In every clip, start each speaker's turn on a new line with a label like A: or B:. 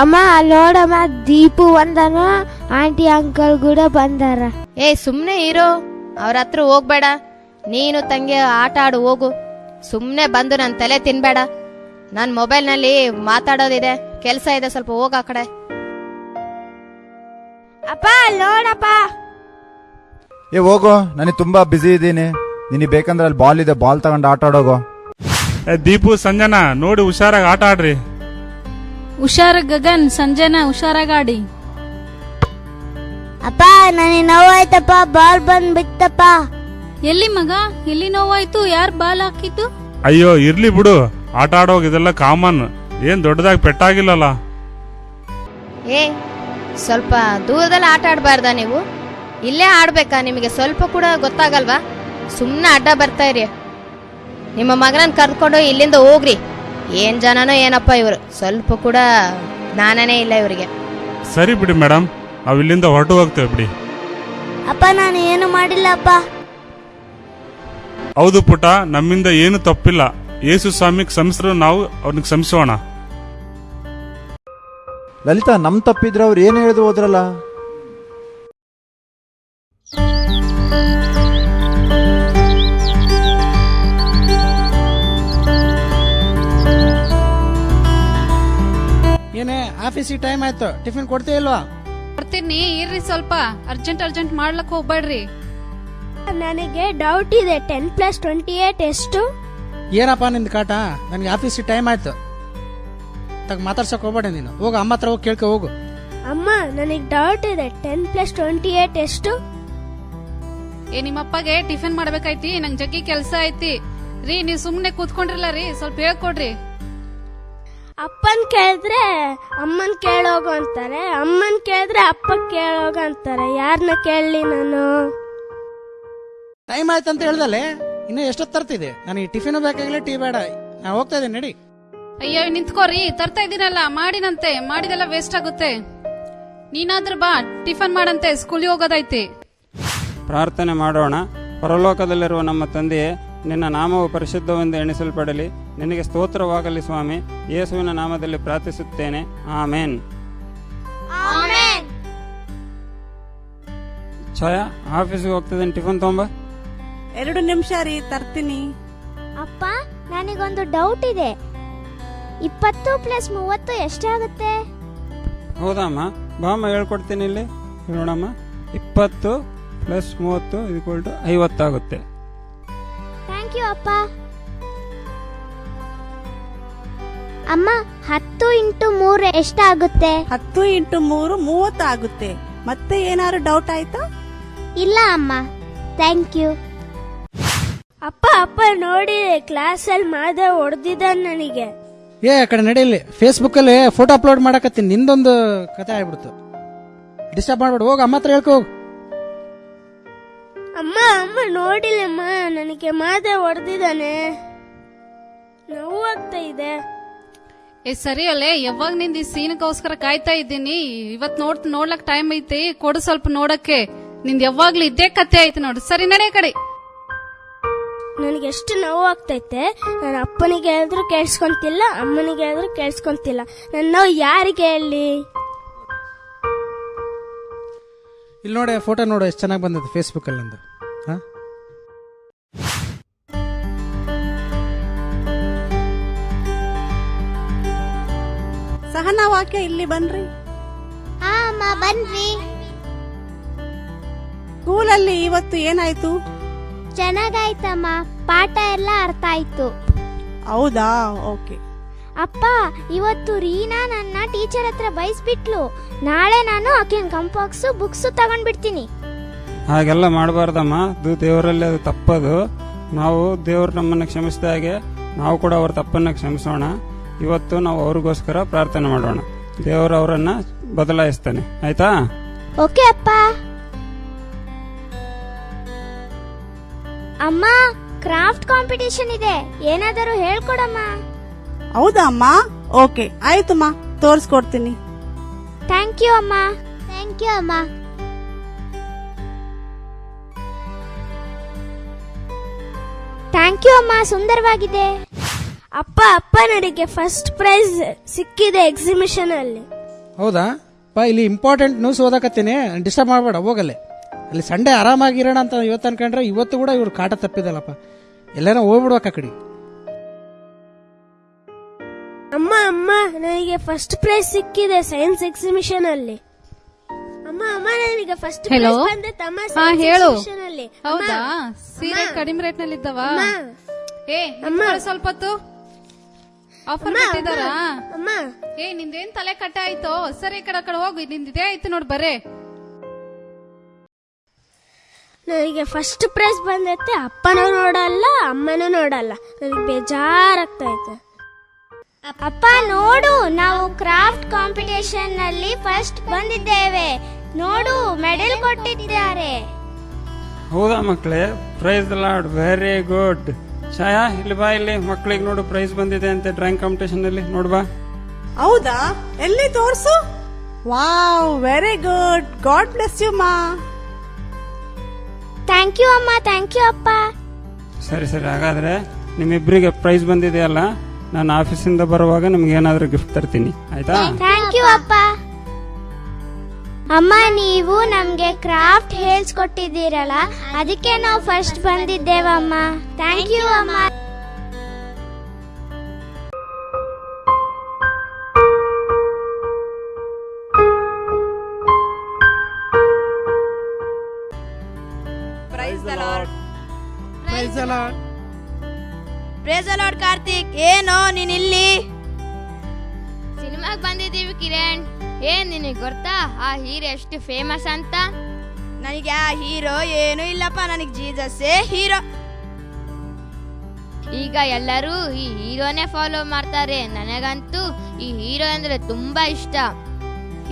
A: ಅಮ್ಮ ಅಲ್ಲಿ ನೋಡಮ್ಮ ದೀಪು ఆంటీ ಆಂಟಿ ಅಂಕಲ್ ಕೂಡ ಬಂದಾರ.
B: ಏ ಸುಮ್ನೆ ಇರೋ ಅವ್ರ ಹತ್ರ ಹೋಗ್ಬೇಡ. ನೀನು ತಂಗಿ ಆಟ ಆಡು ಹೋಗು. ಸುಮ್ನೆ ಬಂದು ನನ್ನ ತಲೆ ತಿನ್ಬೇಡ. ನನ್ನ ಮೊಬೈಲ್ನಲ್ಲಿ ಮಾತಾಡೋದಿದೆ. ಕೆಲಸ ಇದೆ ಸ್ವಲ್ಪ ಹೋಗ ಆ ಕಡೆ.
A: ಅಪ್ಪ ನೋಡಪ್ಪ
C: ಏ ಹೋಗೋ. ನನಗೆ ತುಂಬಾ ಬ್ಯುಸಿ ಇದ್ದೀನಿ. ನಿನಗೆ ಬೇಕಂದ್ರೆ ಅಲ್ಲಿ ಬಾಲ್ ಇದೆ ಬಾಲ್ ತಗೊಂಡು ಆಟ ಆಡೋಗೋ.
D: ಏ, ದೀಪು ಸಂಜನಾ ನೋಡಿ ಹುಷಾರಾಗಿ ಆಟ ಆಡ್ರಿ.
E: ಹುಷಾರ ಗಗನ್ ಸಂಜನಾ ಹುಷಾರಾಗಾಡಿ.
A: ಅಪ್ಪ ನನಗೆ ನೋವಾಯ್ತಪ್ಪ ಬಾಲ್ ಬಂದ್ ಬಿತ್ತಪ್ಪ
E: ಎಲ್ಲಿ ಮಗ? ಎಲ್ಲಿ ನೋವಾಯ್ತು? ಯಾರ್ ಬಾಲ್ ಹಾಕಿದ್ದು?
D: ಅಯ್ಯೋ ಇರ್ಲಿ ಬಿಡು. ಆಟ ಆಡೋಗ ಇದೆಲ್ಲ ಕಾಮನ್. ಏನ್ ದೊಡ್ಡದಾಗಿ ಪೆಟ್ಟಾಗಿಲ್ಲಲ್ಲ.
B: ಏ ಸ್ವಲ್ಪ ದೂರದಲ್ಲಿ ಆಟ ಆಡಬಾರ್ದಾ ನೀವು? ಇಲ್ಲೇ ಆಡ್ಬೇಕಾ? ನಿಮಗೆ ಸ್ವಲ್ಪ ಕೂಡ ಗೊತ್ತಾಗಲ್ವಾ? ಸುಮ್ಮನೆ ಅಡ್ಡ ಬರ್ತಾ ಇರಿ. ನಿಮ್ಮ ಮಗನನ್ನ ಕರ್ಕೊಂಡು ಇಲ್ಲಿಂದ ಹೋಗ್ರಿ. ಏನ್ ಜನನೋ ಏನಪ್ಪ ಇವರು? ಸ್ವಲ್ಪ ಕೂಡ ಜ್ಞಾನನೇ ಇಲ್ಲ ಇವರಿಗೆ.
D: ಸರಿ ಬಿಡಿ ಮೇಡಮ್ ನಾವು ಇಲ್ಲಿಂದ ಹೊರಟು ಹೋಗ್ತೇವೆ ಬಿಡಿ.
A: ಅಪ್ಪ ನಾನು ಏನು ಮಾಡಿಲ್ಲ ಅಪ್ಪ.
D: ಹೌದು ಪುಟ ನಮ್ಮಿಂದ ಏನು ತಪ್ಪಿಲ್ಲ. ಯೇಸು ಸ್ವಾಮಿಗೆ ಕ್ಷಮಿಸಿದ್ರು ನಾವು ಅವ್ನಿಗೆ ಕ್ಷಮಿಸೋಣ.
C: ಲಲಿತಾ ನಮ್ ತಪ್ಪಿದ್ರೆ ಅವ್ರು ಏನು ಹೇಳಿದ್ರು ಹೋದ್ರಲ್ಲ?
F: ಆಫೀಸಿಗೆ ಟೈಮ್ ಆಯ್ತು. ಟಿಫಿನ್ ಕೊಡ್ತೀಯ ಇಲ್ವಾ?
E: ಕೊಡ್ತೀನಿ. ಇರ್ರಿ ಸ್ವಲ್ಪ. ಅರ್ಜೆಂಟ್ ಅರ್ಜೆಂಟ್ ಮಾಡ್ಲಕ್ ಹೋಗ್ಬೇಡ್ರಿ.
A: ನನಗೆ ಡೌಟ್ ಇದೆ. ಟೆನ್ ಪ್ಲಸ್ ಟ್ವೆಂಟಿ ಏಟ್ ಎಷ್ಟು?
F: ಏನಪ್ಪ ನಿಂದು ಕಾಟ? ನನಗೆ ಆಫೀಸಿಗೆ ಟೈಮ್ ಆಯ್ತು. ತಗ ಮಾತಾಡ್ಸಕ್ ಹೋಗ್ಬೇಡ ನೀನು. ಹೋಗು ಅಮ್ಮ ಹತ್ರ ಹೋಗಿ ಕೇಳ್ಕೊ ಹೋಗು.
A: ಅಮ್ಮ ನನಗೆ ಡೌಟ್ ಇದೆ. ಟೆನ್ ಪ್ಲಸ್ ಟ್ವೆಂಟಿ ಏಟ್ ಎಷ್ಟು?
E: ಏ ನಿಮ್ಮಪ್ಪಗೆ ಟಿಫಿನ್ ಮಾಡ್ಬೇಕೈತಿ ನಂಗೆ ಜಗ್ಗಿ ಕೆಲ್ಸ ಐತಿ. ರೀ ನೀವ್ ಸುಮ್ನೆ ಕೂತ್ಕೊಂಡಿರಲ್ಲ ರೀ. ಸ್ವಲ್ಪ ಹೇಳ್ಕೊಡ್ರಿ.
A: ಅಪ್ಪನ್ ಕೇಳಿದ್ರೆ ಅಮ್ಮನ್ ಕೇಳೋಗು ಅಂತಾರೆ ಅಮ್ಮನ್ ಕೇಳಿದ್ರೆ ಅಪ್ಪ ಕೇಳೋಗ ಅಂತಾರೆ. ಯಾರನ್ನ ಕೇಳಲಿ ನಾನು?
F: ಟೈಮ್ ಆಯ್ತು ಅಂತ ಹೇಳ್ದಲೆ ಇನ್ನು ಎಷ್ಟೊತ್ತು ತರ್ತಿದೆ? ನನಗೆ ಟಿಫಿನ್ ಬೇಕಾಗಿಲ್ಲ ಟೀ ಬೇಡ. ನಾ ಹೋಗ್ತಾ ಇದ್ದೀನಿ ನಡಿ.
E: ಅಯ್ಯೋ ನಿಂತ್ಕೋರಿ. ತರ್ತಾ ಇದೀನಲ್ಲ ಮಾಡಿನಂತೆ. ಮಾಡಿದೆಲ್ಲ ವೇಸ್ಟ್ ಆಗುತ್ತೆ. ನೀನಾದ್ರೂ ಬಾ ಟಿಫನ್ ಮಾಡಂತೆ. ಸ್ಕೂಲಿಗೆ ಹೋಗೋದೈತಿ
G: ಪ್ರಾರ್ಥನೆ ಮಾಡೋಣ. ಪರಲೋಕದಲ್ಲಿರುವ ನಮ್ಮ ತಂದೆಯೇ ನಿನ್ನ ನಾಮವು ಪರಿಶುದ್ಧವೆಂದು ಎಣಿಸಲ್ಪಡಲಿ. ನಿನಗೆ ಸ್ತೋತ್ರವಾಗಲಿ ಸ್ವಾಮಿ. ಯೇಸುವಿನ ನಾಮದಲ್ಲಿ ಪ್ರಾರ್ಥಿಸುತ್ತೇನೆ. ಆಮೇನ್. ಛಾಯಾ ಆಫೀಸ್ಗೆ ಹೋಗ್ತಿದ್ದೀನಿ. ಟಿಫನ್ ತೊಂಬ
H: ಎರಡು ನಿಮಿಷ ರೀ ತರ್ತೀನಿ.
A: ಅಪ್ಪ ನನಗೊಂದು ಡೌಟ್ ಇದೆ. ಇಪ್ಪತ್ತು ಪ್ಲಸ್ ಮೂವತ್ತು ಎಷ್ಟಾಗುತ್ತೆ
G: ಹೌದಮ್ಮ. ಬಾಮ್ಮ ಹೇಳ್ಕೊಡ್ತೀನಿ ಇಲ್ಲಿ. ನೋಡಮ್ಮ ಇಪ್ಪತ್ತು ಪ್ಲಸ್ ಮೂವತ್ತು ಇದು ಕೊಲ್ಟು ಐವತ್ತಾಗುತ್ತೆ
A: ಥ್ಯಾಂಕ್ ಯು ಅಪ್ಪ. ಅಮ್ಮ ಹತ್ತು ಇಂಟು ಮೂರು ಎಷ್ಟಾಗುತ್ತೆ?
H: ಹತ್ತು ಇಂಟು ಮೂರು ಮೂವತ್ತು ಆಗುತ್ತೆ ಮತ್ತೆ ಏನಾದ್ರು ಡೌಟ್ ಆಯ್ತಾ?
A: ಇಲ್ಲ ಅಮ್ಮ. ಥ್ಯಾಂಕ್ ಯು ಅಪ್ಪ ಅಪ್ಪ ನೋಡಿ ಕ್ಲಾಸಲ್ಲಿ ಮಾಧವ್ ಹೊಡೆದಿದ್ದ ನನಗೆ.
F: ಏ ಆ ಕಡೆ ನಡಿ ಇಲ್ಲಿ ಫೇಸ್ಬುಕ್ ಅಲ್ಲಿ ಫೋಟೋ ಅಪ್ಲೋಡ್ ಮಾಡಕತ್ತೀನಿ. ನಿಂದೊಂದು ಕತೆ ಆಗ್ಬಿಡ್ತು. ಡಿಸ್ಟರ್ಬ್ ಮಾಡ್ಬೇಡ. ಹೋಗ ಅಮ್ಮ ಹತ್ರ ಹೇಳ್ಕೊ ಹೋಗು.
A: ಅಮ್ಮ ಅಮ್ಮ ನೋಡಿಲ್ಲಮ್ಮ ನನಗೆ ಮಾಧವ್ ಹೊಡೆದಿದ್ದಾನೆ. ನೋವಾಗ್ತಾ ಇದೆ.
E: ಏ ಸರಿ ಅಲ್ಲೇ ಯಾವಾಗ ನಿಂದ ಈ ಸೀನ್ಗೋಸ್ಕರ ಕಾಯ್ತಾ ಇದ್ದೀನಿ? ಇವತ್ ನೋಡ್ ನೋಡ್ಲಕ್ ಟೈಮ್ ಐತಿ ಕೊಡು ಸ್ವಲ್ಪ ನೋಡಕ್ಕೆ. ನಿಂದ್ ಯಾವಾಗ್ಲೂ ಇದ್ದೇ ಕತೆ ಐತಿ ನೋಡು. ಸರಿ ನಡೆ ಕಡೆ.
A: ನನಗೆ ಎಷ್ಟು ನೋವಾಗ್ತೈತೆ ನನ್ನ ಅಪ್ಪನಿಗೆ ಹೇಳಿದ್ರು ಕೇಳಿಸ್ಕೊಂತಿಲ್ಲ ಅಮ್ಮನಿಗೆ ಹೇಳಿದ್ರು ಕೇಳಿಸ್ಕೊಂತಿಲ್ಲ. ನನ್ನ ನೋವು ಯಾರಿಗೆ ಹೇಳಿ?
F: ಇಲ್ಲಿ ನೋಡಿ ಫೋಟೋ ನೋಡು ಎಷ್ಟು ಚೆನ್ನಾಗಿ ಬಂದದ್ದು ಫೇಸ್ಬುಕ್ ಅಲ್ಲಿ ನಂದು ಹಾ?
H: ಸಹನಾ ವಾಕ್ಯ ಇಲ್ಲಿ ಬನ್ರಿ.
A: ಹಾ ಅಮ್ಮ ಬನ್ರಿ.
H: ಸ್ಕೂಲಲ್ಲಿ ಇವತ್ತು ಏನಾಯ್ತು?
A: ಚೆನ್ನಾಗಾಯ್ತಮ್ಮ. ಪಾಠ ಎಲ್ಲ ಅರ್ಥ ಆಯ್ತು.
H: ಹೌದಾ? ಓಕೆ.
A: ಅಪ್ಪ ಇವತ್ತು ರೀನಾ ನನ್ನ ಟೀಚರ್ ಹತ್ರ ಬಯಸ್ಬಿಟ್ಲು ನಾಳೆ ನಾನು ಆಕೆನ್ ಕಂಪಾಕ್ಸು ಬುಕ್ಸು ತಗೊಂಡ್ಬಿಡ್ತೀನಿ.
G: ಹಾಗೆಲ್ಲ ಮಾಡಬಾರ್ದಮ್ಮ. ಅದು ದೇವರಲ್ಲಿ ಅದು ತಪ್ಪದು. ನಾವು ದೇವರು ನಮ್ಮನ್ನು ಕ್ಷಮಿಸಿದ ಹಾಗೆ ನಾವು ಕೂಡ ಅವ್ರ ತಪ್ಪನ್ನು ಕ್ಷಮಿಸೋಣ. ಇವತ್ತು ನಾವು ಅವ್ರಿಗೋಸ್ಕರ ಪ್ರಾರ್ಥನೆ ಮಾಡೋಣ. ದೇವರು ಅವರನ್ನ ಬದಲಾಯಿಸ್ತಾನೆ. ಆಯ್ತಾ?
A: ಓಕೆ ಅಪ್ಪ. ಅಮ್ಮ ಕ್ರಾಫ್ಟ್ ಕಾಂಪಿಟೇಷನ್ ಇದೆ. ಏನಾದರೂ ಹೇಳ್ಕೊಡಮ್ಮ.
H: ಹೌದಾ ಅಮ್ಮ? ಓಕೆ ಆಯ್ತಮ್ಮ ತೋರಿಸ್ಕೊಡ್ತೀನಿ.
A: ಥ್ಯಾಂಕ್ ಯು ಅಮ್ಮ. ಥ್ಯಾಂಕ್ ಯು ಅಮ್ಮ. ಥ್ಯಾಂಕ್ ಯು ಅಮ್ಮ ಸುಂದರವಾಗಿದೆ. ಅಪ್ಪ ಅಪ್ಪ ನನಗೆ ಫಸ್ಟ್ ಪ್ರೈಸ್ ಸಿಕ್ಕಿದೆ ಎಕ್ಸಿಬಿಷನ್ ಅಲ್ಲಿ.
F: ಹೌದಾ? ಅಪ್ಪ ಇಲ್ಲಿ ಇಂಪಾರ್ಟೆಂಟ್ ನ್ಯೂಸ್ ಓದಾಕತ್ತೀನಿ. ಡಿಸ್ಟರ್ಬ್ ಮಾಡಬೇಡ ಹೋಗಲ್ಲೇ. ಅಲ್ಲಿ ಸಂಡೆ ಆರಾಮಾಗಿರೋಣ ಅಂತ ಇವತ್ತು ಅನ್ಕೊಂಡ್ರೆ ಇವತ್ತು ಕೂಡ ಇವ್ರು ಕಾಟ ತಪ್ಪಿದಲ್ಲಪ್ಪ. ಎಲ್ಲಾರ ಹೋಗ್ಬಿಡ್ಬೇಕ ಕಡಿ.
A: ಅಮ್ಮ ಅಮ್ಮ ನನಗೆ ಫಸ್ಟ್ ಪ್ರೈಸ್ ಸಿಕ್ಕಿದೆ ಸೈನ್ಸ್ ಎಕ್ಸಿಬಿಷನ್ ಅಲ್ಲಿ. ಅಮ್ಮ ಅಮ್ಮ ನನಗೆ ಫಸ್ಟ್
I: Hello?
A: ಪ್ರೈಸ್ ಅಮ್ಮ
I: ಹಾ
A: science
I: ಹೇಳು.
A: exhibition ಅಲ್ಲಿ.
I: ಹೌದಾ? ಸೀರೆ ಕಡಿಮೆ ರೇಟ್ನಲ್ಲಿ ಇದ್ದವಾ
A: ಅಮ್ಮ.
I: ಏ ನಿಂತ್ಕೊಳ್ಳು ಸ್ವಲ್ಪ ಹೊತ್ತು. ಆಫರ್
A: ಕೊಟ್ಟಿದಾರ
I: ಬಿಟ್ಟಿದಾರಾ
A: ಅಮ್ಮ
I: ಏ ನಿಂದೇನ್ ತಲೆ ಕಟ್ಟ ಆಯ್ತು? ಸರಿ ಈ ಕಡೆ ಕಡೆ ಹೋಗು ನಿಂದ ಇದೇ ಆಯ್ತು ನೋಡ್ ಬರೇ.
A: ನನಗೆ ಫಸ್ಟ್ ಪ್ರೈಸ್ ಬಂದೈತೆ ಅಪ್ಪನೂ ನೋಡಲ್ಲ ಅಮ್ಮನೂ ನೋಡಲ್ಲ. ನನಗೆ ಬೇಜಾರಾಗ್ತಾ ಐತೆ.
J: ಅಪ್ಪ ನೋಡು ನಾವು ಕ್ರಾಫ್ಟ್ ಕಾಂಪಿಟೇಷನ್ನಲ್ಲಿ ಫಸ್ಟ್ ಬಂದಿದ್ದೇವೆ. ನೋಡು ಮೆಡಲ್ ಕೊಟ್ಟಿದ್ದಾರೆ.
G: ಹೌದಾ ಮಕ್ಕಳೇ praise Lord very good Chhaya ಇಲ್ಲಿ ಬಾ ಇಲ್ಲಿ ಮಕ್ಕಳಿಗೆ ನೋಡು ಪ್ರೈಸ್ ಬಂದಿದೆ ಅಂತೆ ಡ್ರಾಯಿಂಗ್ ಕಾಂಪಿಟೇಷನ್ ಅಲ್ಲಿ. ನೋಡ್ಬಾ
H: ಹೌದಾ? ಎಲ್ಲಿ ತೋರ್ಸು? Wow very good God bless you ಮಾ.
J: ಥ್ಯಾಂಕ್ ಯು ಅಮ್ಮ ಥ್ಯಾಂಕ್ ಯು ಅಪ್ಪ.
G: ಸರಿ ಸರಿ ಹಾಗಾದ್ರೆ ನಿಮ್ಮಿಬ್ಬರಿಗೆ ಪ್ರೈಸ್ ಬಂದಿದೆಯಲ್ಲ ನಾನು ಆಫೀಸಿಂದ ಬರುವಾಗ ನಿಮ್ಗೆ ಏನಾದರೂ ಗಿಫ್ಟ್ ತರ್ತೀನಿ. ಆಯ್ತಾ?
J: ಥ್ಯಾಂಕ್ ಯು ಅಪ್ಪ. ಅಮ್ಮ ನೀವು ನಮ್ಗೆ ಕ್ರಾಫ್ಟ್ ಹೇಳ್ಸ್ಕೊಟ್ಟಿದ್ದೀರಲ್ಲ ಅದಕ್ಕೆ ನಾವು ಫಸ್ಟ್ ಬಂದಿದ್ದೇವಮ್ಮ. ಥ್ಯಾಂಕ್ ಯು ಅಮ್ಮ.
K: ಪ್ರೇಸ್ ಲಾರ್ಡ್ ಕಾರ್ತಿಕ್ ಏನೋ ನೀನಿಲ್ಲಿ? ಇಲ್ಲಿ
J: ಸಿನಿಮಾಗ್ ಬಂದಿದ್ದೀವಿ ಕಿರಣ್. ಏನ್ ನಿನಗೆ ಗೊತ್ತಾ? ಆ ಹೀರೋ ಎಷ್ಟು ಫೇಮಸ್ ಅಂತ?
K: ನನಗೆ ಆ ಹೀರೋ ಏನೂ ಇಲ್ಲಪ್ಪ. ನನಗೆ ಜೀಸಸ್ಸೇ ಹೀರೋ.
J: ಈಗ ಎಲ್ಲರೂ ಈ ಹೀರೋನೇ ಫಾಲೋ ಮಾಡ್ತಾರೆ. ನನಗಂತೂ ಈ ಹೀರೋ ಅಂದರೆ ತುಂಬಾ ಇಷ್ಟ.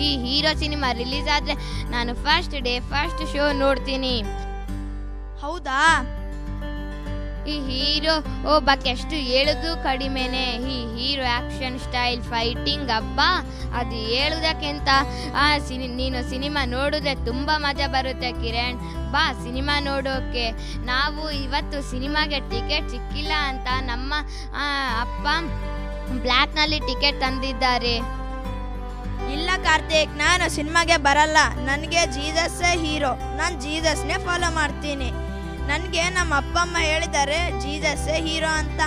J: ಈ ಹೀರೋ ಸಿನಿಮಾ ರಿಲೀಸ್ ಆದ್ರೆ ನಾನು ಫಸ್ಟ್ ಡೇ ಫಸ್ಟ್ ಶೋ ನೋಡ್ತೀನಿ.
K: ಹೌದಾ?
J: ಈ ಹೀರೋ ಓ ಬಾಕಿ ಎಷ್ಟು ಹೇಳೋದು ಕಡಿಮೆನೆ. ಈ ಹೀರೋ ಆಕ್ಷನ್ ಸ್ಟೈಲ್ ಫೈಟಿಂಗ್ ಹಬ್ಬ ಅದು ಹೇಳುದಕ್ಕಿಂತ? ಆ ಸಿನಿ, ನೀನು ಸಿನಿಮಾ ನೋಡಿದ್ರೆ ತುಂಬ ಮಜಾ ಬರುತ್ತೆ ಕಿರಣ್. ಬಾ ಸಿನಿಮಾ ನೋಡೋಕೆ. ನಾವು ಇವತ್ತು ಸಿನಿಮಾಗೆ ಟಿಕೆಟ್ ಸಿಕ್ಕಿಲ್ಲ ಅಂತ ನಮ್ಮ ಅಪ್ಪ ಬ್ಲ್ಯಾಕ್ನಲ್ಲಿ ಟಿಕೆಟ್ ತಂದಿದ್ದಾರೆ.
K: ಇಲ್ಲ ಕಾರ್ತಿಕ್, ನಾನು ಸಿನಿಮಾಗೆ ಬರಲ್ಲ. ನನಗೆ ಜೀಸಸ್ಸೇ ಹೀರೋ. ನಾನು ಜೀಸಸ್ನೇ ಫಾಲೋ ಮಾಡ್ತೀನಿ. ನನಗೆ ನಮ್ಮ ಅಪ್ಪ ಅಮ್ಮ ಹೇಳಿದ್ದಾರೆ ಜೀಸಸ್ಸೇ ಹೀರೋ ಅಂತ.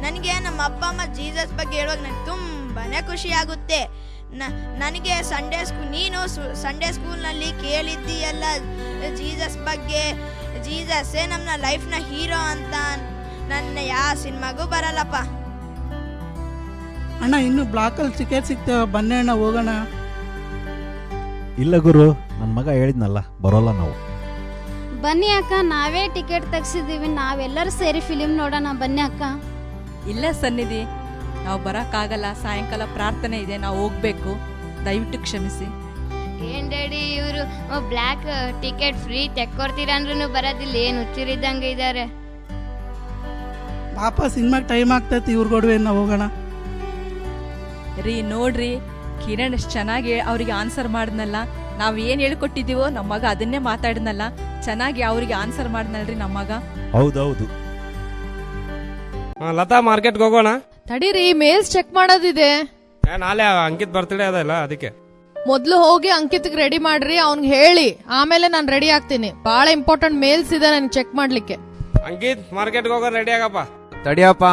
K: ನನಗೆ ನಮ್ಮ ಅಪ್ಪ ಅಮ್ಮ ಜೀಸಸ್ ಬಗ್ಗೆ ಹೇಳುವಾಗ ನನಗೆ ತುಂಬಾ ಖುಷಿ ಆಗುತ್ತೆ. ನ- ನನಗೆ ಸಂಡೇ ಸ್ಕೂಲ್ ನೀನು ಸಂಡೇ ಸ್ಕೂಲ್ನಲ್ಲಿ ಕೇಳಿದ್ದೀಯಲ್ಲ ಜೀಸಸ್ ಬಗ್ಗೆ ಜೀಸಸ್ಸೇ ನಮ್ಮ ಲೈಫ್ನ ಹೀರೋ ಅಂತ. ನನ್ನ ಯಾವ ಸಿನಿಮಾಗೂ ಬರಲ್ಲಪ್ಪ.
H: ಅಣ್ಣ ಇನ್ನು ಬ್ಲಾಕಲ್ಲಿ ಟಿಕೆಟ್ ಸಿಗ್ತೇವೆ. ಬನ್ನಿ ಅಣ್ಣ ಹೋಗೋಣ.
L: ಇಲ್ಲ ಗುರು ನನ್ನ ಮಗ ಹೇಳಿದ್ನಲ್ಲ ಬರೋಲ್ಲ ನಾವು.
J: ಬನ್ನಿ ಅಕ್ಕ ನಾವೇ ಟಿಕೆಟ್ ತೆಗ್ಸಿದೀವಿ ನಾವೆಲ್ಲರೂ ಸೇರಿ ಫಿಲಿಮ್ ನೋಡೋಣ ಬನ್ನಿ ಅಕ್ಕ.
M: ಇಲ್ಲ ಸನ್ನಿಧಿ ನಾವು ಬರೋಕ್ಕಾಗಲ್ಲ ಸಾಯಂಕಾಲ ಪ್ರಾರ್ಥನೆ ಇದೆ ನಾವು ಹೋಗ್ಬೇಕು. ದಯವಿಟ್ಟು ಕ್ಷಮಿಸಿ.
J: ಏನ್ ಡ್ಯಾಡಿ ಇವರು ಬ್ಲ್ಯಾಕ್ ಟಿಕೆಟ್ ಫ್ರೀ ತೆಕ್ಕೊಡ್ತೀರಂದ್ರೂ ಬರೋದಿಲ್ಲ ಏನು ಹುಚ್ಚಿರಿದ್ದಂಗೆ ಇದ್ದಾರೆ.
H: ಪಾಪ ಸಿನಿಮಾಗೆ ಟೈಮ್ ಆಗ್ತೈತಿ ಇವ್ರ ಗೊಡವೆ ನಾವು ಹೋಗೋಣ.
M: ರೀ ನೋಡ್ರಿ ಕಿರಣ್ ಎಷ್ಟು ಚೆನ್ನಾಗಿ ಅವ್ರಿಗೆ ಆನ್ಸರ್ ಮಾಡಿದ್ನಲ್ಲ. ನಾವ್ ಏನ್ ಹೇಳ್ಕೊಟ್ಟಿದೀವೋ ನಮ್ಮ ಮಗ ಅದನ್ನೇ ಮಾತಾಡಿದ್ನಲ್ಲ ಚೆನ್ನಾಗಿ ಅವ್ರಿಗೆ ಆನ್ಸರ್ ಮಾಡಿದ್ನಲ್ರಿ ನಮ್ಮ ಮಗ.
L: ಹೌದೌದು.
N: ಲತಾ ಮಾರ್ಕೆಟ್ಗೆ ಹೋಗೋಣ?
I: ತಡೀರಿ ಮೇಲ್ಸ್ ಚೆಕ್ ಮಾಡೋದಿದೆ.
N: ಏ, ನಾಳೆ ಅಂಕಿತ್ ಬರ್ತಡೇ ಅದಲ್ಲ ಅದಕ್ಕೆ.
I: ಮೊದ್ಲು ಹೋಗಿ ಅಂಕಿತ್ಗೆ ರೆಡಿ ಮಾಡ್ರಿ ಅವ್ನ್ಗೆ ಹೇಳಿ. ಆಮೇಲೆ ನಾನು ರೆಡಿ ಆಗ್ತೀನಿ. ಬಹಳ ಇಂಪಾರ್ಟೆಂಟ್ ಮೇಲ್ಸ್ ಇದೆ ನನ್ಗೆ ಚೆಕ್ ಮಾಡ್ಲಿಕ್ಕೆ.
N: ಅಂಕಿತ್ ಮಾರ್ಕೆಟ್ಗೆ ಹೋಗೋ ರೆಡಿ ಆಗಪ್ಪ.
O: ತಡಿಯಪ್ಪ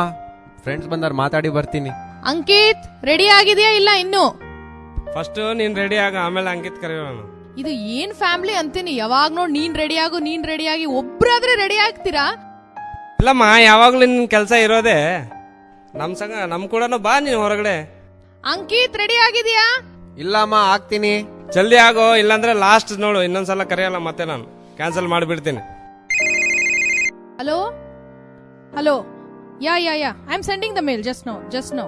O: ಫ್ರೆಂಡ್ಸ್ ಬಂದಾರ ಮಾತಾಡಿ ಬರ್ತೀನಿ.
I: ಅಂಕಿತ್ ರೆಡಿ ಆಗಿದೆಯಾ ಇಲ್ಲ ಇನ್ನು?
N: ಫಸ್ಟ್ ನೀನ್ ರೆಡಿ ಆಗ ಆಮೇಲೆ ಅಂಕಿತ್ ಕರೆಯೋಣ
I: ಇದು ಏನ್ ಫ್ಯಾಮಿಲಿ ಅಂತೀನಿ? ಯಾವಾಗ ನೋಡ್ ನೀನ್ ರೆಡಿ ಆಗು ನೀನ್ ರೆಡಿ ಆಗಿ ಒಬ್ರಾದ್ರೆ ರೆಡಿ ಆಗ್ತೀರಾ?
N: ಇಲ್ಲಮ್ಮ ಯಾವಾಗ್ಲೂ ನಿನ್ ಕೆಲಸ ಇರೋದೇ. ನಮ್ ಸಂಗ ನಮ್ ಕೂಡ ಬಾ ನೀನ್ ಹೊರಗಡೆ.
I: ಅಂಕಿತ್ ರೆಡಿ ಆಗಿದ್ಯಾ?
O: ಇಲ್ಲಮ್ಮ ಆಗ್ತೀನಿ.
N: ಜಲ್ದಿ ಆಗೋ ಇಲ್ಲಾಂದ್ರೆ ಲಾಸ್ಟ್ ನೋಡು ಇನ್ನೊಂದ್ಸಲ ಕರೆಯಲ್ಲ ಮತ್ತೆ ನಾನು. ಕ್ಯಾನ್ಸಲ್ ಮಾಡಿಬಿಡ್ತೀನಿ.
I: Hello hello yeah yeah yeah I am sending the mail just no just no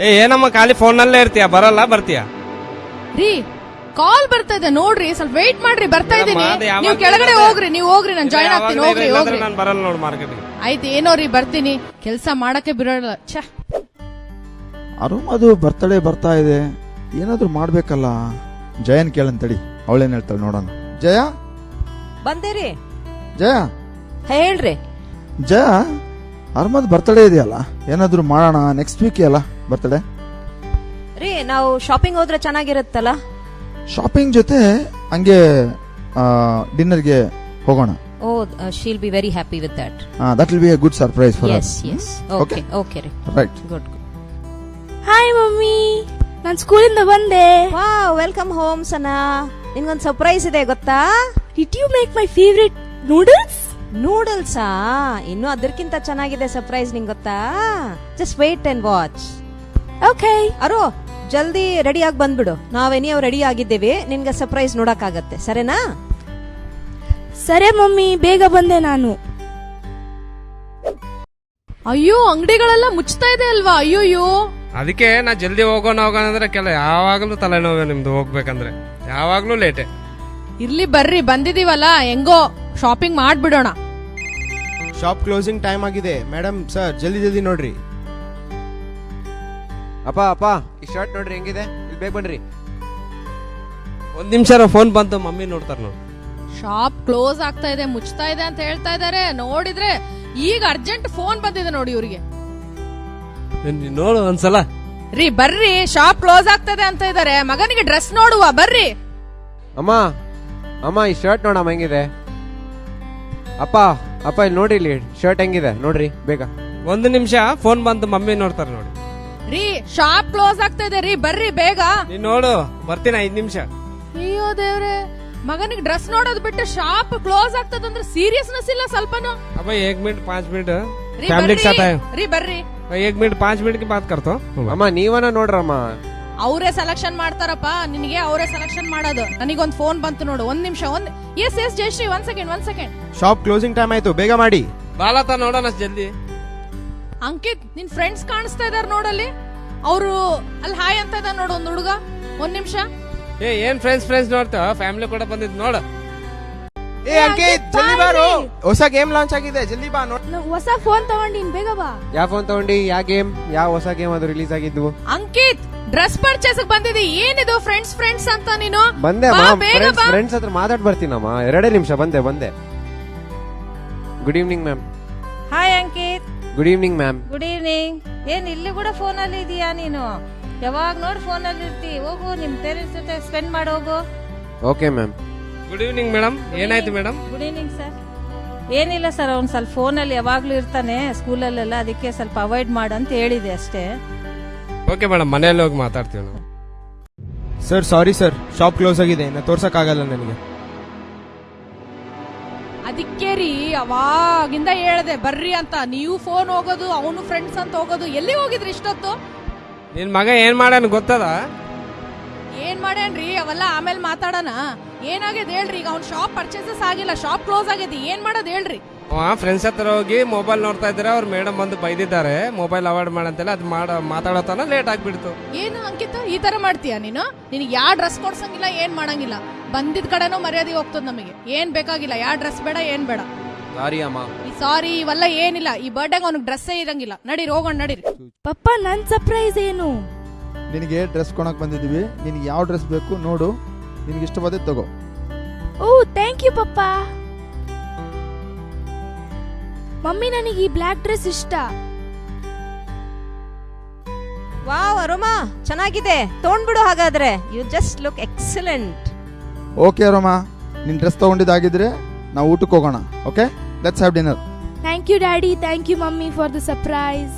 N: ಏ ಏನಮ್ಮ ಖಾಲಿ ಫೋನ್ ನಲ್ಲೇ ಇರ್ತೀಯ? ಬರಲ್ಲ ಬರ್ತೀಯ?
I: ರೀ ಕಾಲ್ ಬರ್ತಾ ಇದೆ ನೋಡ್ರಿ ಸ್ವಲ್ಪ ವೇಟ್ ಮಾಡ್ರಿ ಬರ್ತಾ ಇದೀನಿ
N: ಅದು
I: ನೀವು ಕೆಳಗಡೆ ಹೋಗ್ರಿ ನೀವು ಹೋಗ್ರಿ ನಾನು ಜಾಯ್ನ್ ಆಗ್ತೀನಿ ಹೋಗ್ರಿ ಹೋಗ್ರಿ.
N: ನಾನು ಬರಲ್ಲ ನೋಡಿ ಮಾರ್ಕೆಟ್
I: ಆಯ್ತು ಏನೋ ರೀ ಬರ್ತೀನಿ. ಕೆಲ್ಸ ಮಾಡಕ್ಕೆ ಬಿಡೋಲ್ಲ ಛೆ.
C: ಅರುಮ್ ಅದು ಬರ್ತಡೇ ಬರ್ತಾ ಇದೆ. ಏನಾದರೂ ಮಾಡ್ಬೇಕಲ್ಲ? ಜಯನ್ ಕೇಳಂತಡಿ ಅವಳೇನ್ ಹೇಳ್ತಾಳೆ ನೋಡೋಣ. ಜಯ?
M: ಬಂದೇರಿ
C: ಜಯ?
M: ಹೇಳ್ರಿ.
C: ಜಯ? ಅರ್ಮದ್ ಬರ್ತಡೇ ಇದೆಯಲ್ಲ? ಏನಾದ್ರೂ ಮಾಡೋಣ ನೆಕ್ಸ್ಟ್ ವೀಕ್ ಅಲ್ಲ ಬರ್ತಡೇ
P: ರೀ ನಾವು ಶಾಪಿಂಗ್ ಹೋದ್ರೆ ಚೆನ್ನಾಗಿರುತ್ತಲ್ಲ?
C: ಶಾಪಿಂಗ್ ಜೊತೆ ಹಂಗೆ ಡಿನ್ನರ್ಗೆ ಹೋಗೋಣ.
P: ಓ she'll be very happy with that
C: that will be a good surprise for
P: yes yes okay okay ರೀ.
C: Right
P: good
A: hi mummy. ನಾನು ಸ್ಕೂಲಿಂದ ಬಂದೆ.
P: Wow welcome home Sana. ನಿನ್ಗೊಂದು surprise ಇದೆ ಗೊತ್ತಾ?
A: Did you make my favourite noodles
P: ನೂಡಲ್ಸಾ ಇನ್ನು ಅದಕ್ಕಿಂತ ಚೆನ್ನಾಗಿದೆ surprise ನಿಂಗೆ ಗೊತ್ತಾ? Just wait and watch
A: okay
P: arrow ಜಲ್ದಿ ರೆಡಿ ಆಗಿ ಬಂದ್ಬಿಡು. ನಾವೇನಿ ರೆಡಿ ಆಗಿದ್ದೇವೆ. ನಿನ್ಗೆ ಸರ್ಪ್ರೈಸ್ ನೋಡೋಕ್ಕಾಗತ್ತೆ. ಸರಿನಾ?
A: ಸರಿ ಮಮ್ಮಿ ಬೇಗ ಬಂದೆ ನಾನು.
I: ಅಯ್ಯೋ ಅಂಗಡಿಗಳೆಲ್ಲ ಮುಚ್ತಾ ಇದೆ ಅಲ್ವಾ? ಅಯ್ಯೋಯ್ಯೋ.
N: ಅದಕ್ಕೆ ನಾ ಜಲ್ದಿ ಹೋಗೋಣ ಹೋಗೋಣ ಅಂದ್ರೆ ಕೆಲ ಯಾವಾಗಲೂ ತಲೆನೋವೆ ನಿಮ್ದು ಹೋಗ್ಬೇಕಂದ್ರೆ. ಯಾವಾಗಲೂ ಲೇಟೆ
I: ಇರ್ಲಿ ಬರ್ರಿ ಬಂದಿದೀವಲ್ಲ ಹೆಂಗೋ. ಶಾಪಿಂಗ್ ಮಾಡ್ಬಿಡೋಣ.
Q: ಶಾಪ್ ಕ್ಲೋಸಿಂಗ್ ಟೈಮ್ ಆಗಿದೆ. ಮೇಡಮ್ ಸರ್ ಜಲ್ದಿ ಜಲ್ದಿ ನೋಡ್ರಿ.
O: ಅಪ್ಪ ಅಪ್ಪ ಈ ಶರ್ಟ್ ನೋಡ್ರಿ ಹೆಂಗಿದೆ? ಇಲ್ಲಿ ಬೇಗ ಬನ್ರಿ.
N: ಒಂದ್ ನಿಮಿಷ ಫೋನ್ ಬಂತು ಮಮ್ಮಿ ನೋಡ್ತಾರ ನೋಡಿ.
I: ಶಾಪ್ ಕ್ಲೋಸ್ ಆಗ್ತಾ ಇದೆ ಮುಚ್ತಾ ಇದೆ ಅಂತ ಹೇಳ್ತಾ ಇದಾರೆ. ನೋಡಿದ್ರೆ ಈಗ ಅರ್ಜೆಂಟ್ ಫೋನ್ ಬಂದಿದೆ ನೋಡಿ ಇವರಿಗೆ.
N: ನೋಡು ಒಂದ್ಸಲ.
I: ರೀ ಬರ್ರಿ ಶಾಪ್ ಕ್ಲೋಸ್ ಆಗ್ತದೆ ಅಂತ ಇದಾರೆ. ಮಗನಿಗೆ ಡ್ರೆಸ್ ನೋಡುವ ಬರ್ರಿ.
O: ಅಮ್ಮ ಅಮ್ಮ ಈ ಶರ್ಟ್ ನೋಡಮ್ಮ ಹೆಂಗಿದೆ? ಅಪ್ಪ. ಅಪ್ಪ ಇಲ್ಲಿ ನೋಡ್ರಿ ಇಲ್ಲಿ ಶರ್ಟ್ ಹೆಂಗಿದೆ? ನೋಡ್ರಿ ಬೇಗ.
N: ಒಂದು ನಿಮಿಷ ಫೋನ್ ಬಂದು ಮಮ್ಮಿ ನೋಡ್ತಾರೆ ನೋಡಿ.
I: ರೀ ಶಾಪ್ ಕ್ಲೋಸ್ ಆಗ್ತಾ ಇದೆ ರೀ ಬರ್ರಿ ಬೇಗ.
N: ನೀ ನೋಡು ಬರ್ತೀನಿ ಐದ್ ನಿಮಿಷ.
I: ಅಯ್ಯೋ ದೇವ್ರೆ ಮಗನಿಗೆ ಡ್ರೆಸ್ ನೋಡೋದ್ ಬಿಟ್ಟು ಶಾಪ್ ಕ್ಲೋಸ್ ಆಗ್ತದಂದ್ರೆ ಸೀರಿಯಸ್ನೆಸ್ ಇಲ್ಲ ಸ್ವಲ್ಪನು.
N: ಅಪ್ಪ ಏಕ್ ಮಿನಿಟ್ ಪಾಂಚ್ ಮಿನಿಟ್
I: ರೀ ಬರ್ರಿ ಬರ್ರಿ.
N: ಏಕ್ ಮಿನಿಟ್ ಪಾಂಚ್ ಮಿನಿಟ್ ಬಾತ್ ಕರ್ತು.
O: ಅಮ್ಮ ನೀವನ ನೋಡ್ರಮ್ಮ.
I: ಅವರೇ ಸೆಲೆಕ್ಷನ್ ಮಾಡ್ತಾರಪ್ಪ. ನಿನಗೆ ಅವರೇ ಸೆಲೆಕ್ಷನ್ ಮಾಡೋದು. ನನಗೊಂದು ಫೋನ್ ಬಂತು ನೋಡು. ಒಂದ್ ನಿಮಿಷ ಒಂದ್ ಎಸ್ ಎಸ್ ಜಯಶ್ರೀ ಒಂದ್ ಸೆಕೆಂಡ್ ಒಂದ್ ಸೆಕೆಂಡ್
Q: ಶಾಪ್ ಕ್ಲೋಸಿಂಗ್ ಟೈಮ್ ಆಯ್ತು. ಬೇಗ ಮಾಡಿ.
N: ಬಾಲತ ನೋಡೋಣ ಜಲ್ದಿ.
I: ಅಂಕಿತ್ ನಿನ್ ಫ್ರೆಂಡ್ಸ್ ಕಾಣಿಸ್ತಾ ಇದಾರೆ ನೋಡಲ್ಲಿ. ಅವರು ಅಲ್ಲಿ ಹಾಯ್ ಅಂತ ಇದ್ದಾರೆ ನೋಡು ಒಂದ್ ಹುಡುಗ. ಒಂದ್ ನಿಮಿಷ.
N: ಏ ಏನ್ ಫ್ರೆಂಡ್ಸ್ ಫ್ರೆಂಡ್ಸ್ ನೋಡ್ತಾ? ಫ್ಯಾಮಿಲಿ ಕೂಡ ಬಂದಿದ್ ನೋಡು.
Q: ಏ ಅಂಕಿತ್ ಜಲ್ದಿ ಬಾರು ಹೊಸ ಗೇಮ್ ಲಾಂಚ್ ಆಗಿದೆ. ಜಲ್ದಿ ಬಾ ನೋಡ್.
A: ಹೊಸ ಫೋನ್ ತಗೊಂಡಿನ್ ಬೇಗ ಬಾ.
O: ಯಾವ ಫೋನ್ ತಗೊಂಡಿ? ಯಾವ ಗೇಮ್ ಯಾವ ಹೊಸ ಗೇಮ್ ಅದು ರಿಲೀಸ್ ಆಗಿದ್ವು?
I: ಅಂಕಿತ್! ಡ್ರೆಸ್ ಪರ್ಚೇಸ್ ಬಂದಿದೆ ಏನಿದು ಫ್ರೆಂಡ್ಸ್ ಫ್ರೆಂಡ್ಸ್ ಅಂತ ನೀನು?
O: ಬಂದೆ
I: ಬಾ, ಬೇಗ ಬಾ.
O: ಫ್ರೆಂಡ್ಸ್ ಹತ್ರ ಮಾತಾಡ್ ಬರ್ತೀನಮ್ಮ ಎರಡೇ ನಿಮಿಷ ಬಂದೆ ಬಂದೆ. Good evening ma'am
R: hi Ankit
O: good evening ma'am
R: good evening ಏನ್ ಇಲ್ಲಿ ಕೂಡ ಫೋನ್ ಅಲ್ಲಿ ಇದೀಯಾ ನೀನು? ಯಾವಾಗ ನೋಡ್ ಫೋನ್ ಅಲ್ಲಿ ಇರ್ತಿ? ಹೋಗು ನಿಮ್ ಪೇರೆಂಟ್ಸ್ ಜೊತೆ ಸ್ಪೆಂಡ್ ಮಾಡಿ ಹೋಗು.
O: Okay ma'am
N: good evening madam ಏನಾಯ್ತು ಮೇಡಮ್
R: ಗುಡ್ ಈವ್ನಿಂಗ್ ಸರ್ ಏನಿಲ್ಲ ಸರ್ ಅವ್ನು ಸ್ವಲ್ಪ ಫೋನಲ್ಲಿ ಯಾವಾಗಲೂ ಇರ್ತಾನೆ ಸ್ಕೂಲಲ್ಲೆಲ್ಲ ಅದಕ್ಕೆ ಸ್ವಲ್ಪ ಅವಾಯ್ಡ್ ಮಾಡು ಅಂತ ಹೇಳಿದೆ ಅಷ್ಟೇ.
N: ಓಕೆ ಮೇಡಮ್ ಮನೆಯಲ್ಲಿ ಹೋಗಿ ಮಾತಾಡ್ತೀವಿ ನಾವು.
Q: Sir sorry sir shop close ಆಗಿದೆ. ಇನ್ನು ತೋರ್ಸಕ್ ಆಗಲ್ಲ ನನಗೆ.
I: ಅದಕ್ಕೆ ರೀ ಅವಾಗಿಂದ ಹೇಳ್ದೆ ಬರ್ರಿ ಅಂತ. ನೀವು ಫೋನ್ ಹೋಗೋದು ಅವನು ಫ್ರೆಂಡ್ಸ್ ಅಂತ ಹೋಗೋದು ಎಲ್ಲಿ ಹೋಗಿದ್ರಿ ಇಷ್ಟೊತ್ತು?
N: ನಿನ್ ಮಗ ಏನ್ ಮಾಡ್ಯಾನ ಗೊತ್ತದ?
I: ಏನ್ ಮಾಡ್ಯಾನ್ರಿ ಅವೆಲ್ಲ ಆಮೇಲೆ ಮಾತಾಡೋಣ. ಏನಾಗಿದೆ ಹೇಳ್ರಿ ಈಗ ಅವ್ನ ಶಾಪ್ ಪರ್ಚೇಸಸ್ ಆಗಿಲ್ಲ ಶಾಪ್ ಕ್ಲೋಸ್ ಆಗಿದೆ. ಏನ್ ಮಾಡೋದು ಹೇಳ್ರಿ?
N: ಫ್ರೆಂಡ್ಸ್ ಹತ್ರ ಹೋಗಿ ಮೊಬೈಲ್ ನೋಡ್ತಾ ಇದ್ರೆ ಅವ್ರ ಮೇಡಮ್ ಬಂದು ಬೈದಿದ್ದಾರೆ. ಮೊಬೈಲ್ ಅವಾಯ್ಡ್ ಮಾಡಂತೆಲ್ಲ ಅದು ಮಾಡ ಮಾತಾಡೋತನ ಲೇಟ್ ಆಗ್ಬಿಡ್ತು.
I: ಏನು ಅಂಕಿತ? ಈ ತರ ಮಾಡ್ತೀಯಾ ನೀನು? ನಿನಗೆ ಯಾವ ಡ್ರೆಸ್ ಕೊಡ್ಸಂಗಿಲ್ಲ ಏನ್ ಮಾಡಂಗಿಲ್ಲ. ಬಂದಿದ್ ಕಡೆನೂ ಮರ್ಯಾದೆ ಹೋಗ್ತದ ನಮಗೆ. ಏನ್ ಬೇಕಾಗಿಲ್ಲ. ಯಾವ ಡ್ರೆಸ್ ಬೇಡ ಏನ್ ಬೇಡ.
O: ಸಾರಿ ಅಮ್ಮ.
I: ಈ ಸಾರಿ ಇವೆಲ್ಲ ಏನಿಲ್ಲ. ಈ ಬರ್ಡೇಗೆ ಅವ್ನಿಗೆ ಡ್ರೆಸ್ಸೇ ಇರಂಗಿಲ್ಲ. ನಡೀರಿ ಹೋಗೋಣ ನಡೀರಿ.
A: ಪಪ್ಪ ನನ್ ಸರ್ಪ್ರೈಸ್ ಏನು?
C: ನಿನಗೆ ಡ್ರೆಸ್ ಕೊಣಕ್ ಬಂದಿದ್ದೀವಿ. ನಿನಗೆ ಯಾವ ಡ್ರೆಸ್ ಬೇಕು ನೋಡು. ನಿನಗೆ ಇಷ್ಟವಾದ ತಗೋ.
A: Oh thank you papa. Mummy ನನಗೆ ಈ ಬ್ಲ್ಯಾಕ್ ಡ್ರೆಸ್ ಇಷ್ಟ.
P: ವಾವ್ ಅರುಮಾ ಚೆನ್ನಾಗಿದೆ. ತಗೊಂಡ್ಬಿಡು ಹಾಗಾದ್ರೆ. You just look excellent
C: okay Roma ನಿನ್ ಡ್ರೆಸ್ ತಗೊಂಡಿದ್ದಾಗಿದ್ರೆ ನಾವು ಊಟಕ್ಕೆ ಹೋಗೋಣ okay let's have dinner
A: thank you daddy thank you mummy for the surprise